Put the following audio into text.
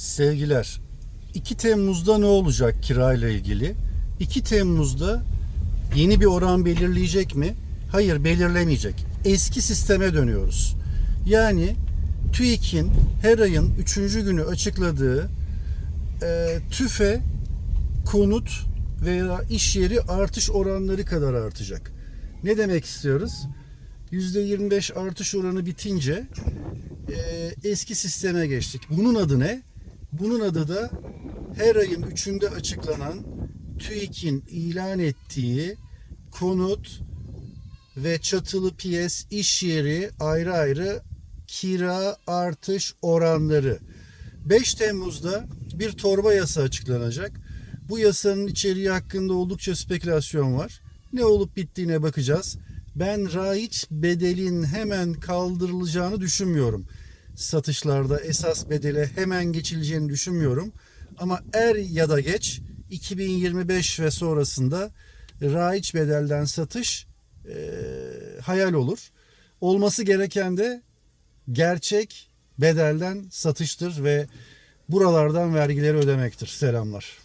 Sevgiler. 2 Temmuz'da ne olacak kirayla ilgili? 2 Temmuz'da yeni bir oran belirleyecek mi? Hayır, belirlemeyecek. Eski sisteme dönüyoruz. Yani TÜİK'in her ayın 3. günü açıkladığı e, tüfe konut veya iş yeri artış oranları kadar artacak. Ne demek istiyoruz? %25 artış oranı bitince e, eski sisteme geçtik. Bunun adı ne? Bunun adı da her ayın 3'ünde açıklanan TÜİK'in ilan ettiği konut ve çatılı piyes iş yeri ayrı ayrı kira artış oranları. 5 Temmuz'da bir torba yasa açıklanacak. Bu yasanın içeriği hakkında oldukça spekülasyon var. Ne olup bittiğine bakacağız. Ben raiç bedelin hemen kaldırılacağını düşünmüyorum. Satışlarda esas bedele hemen geçileceğini düşünmüyorum. Ama er ya da geç 2025 ve sonrasında raiç bedelden satış eee, hayal olur. Olması gereken de gerçek bedelden satıştır ve buralardan vergileri ödemektir. Selamlar.